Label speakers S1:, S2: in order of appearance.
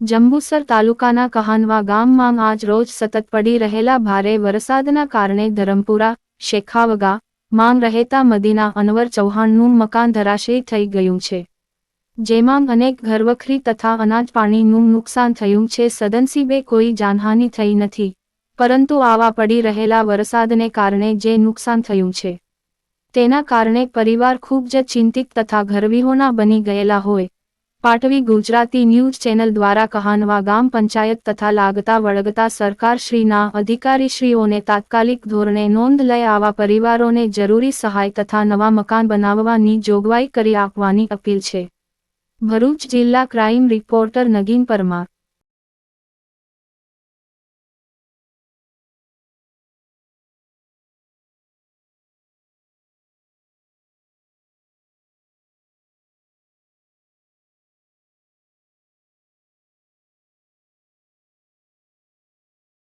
S1: જંબુસર તાલુકાના કહાનવા ગામમાં આજ રોજ સતત પડી રહેલા ભારે વરસાદના કારણે ધરમપુરા, શેખાવગા, માંગ રહેતા મદીના અનવર ચૌહાણનું મકાન ધરાશયી થઈ ગયું છે. જેમાં અનેક ઘરવખરી તથા અનાજ પાણીનું નુકસાન થયું છે. સદનસીબે કોઈ જાનહાનિ થઈ નથી, પરંતુ આવા પડી રહેલા વરસાદને કારણે જે નુકસાન થયું છે. તેના કારણે પરિવાર ખૂબ જ ચિંતિત તથા ઘરવીહોના બની ગયેલા હોય. પાટવી ગુજરાતી ન્યૂઝ ચેનલ દ્વારા કહાનવા ગામ પંચાયત તથા લાગતા વળગતા સરકારશ્રીના અધિકારીશ્રીઓને તાત્કાલિક ધોરણે નોંધ લઈ આવા પરિવારોને જરૂરી સહાય તથા નવા મકાન બનાવવાની જોગવાઈ કરી આપવાની અપીલ છે. ભરૂચ જિલ્લા ક્રાઇમ રિપોર્ટર નગીન પરમાર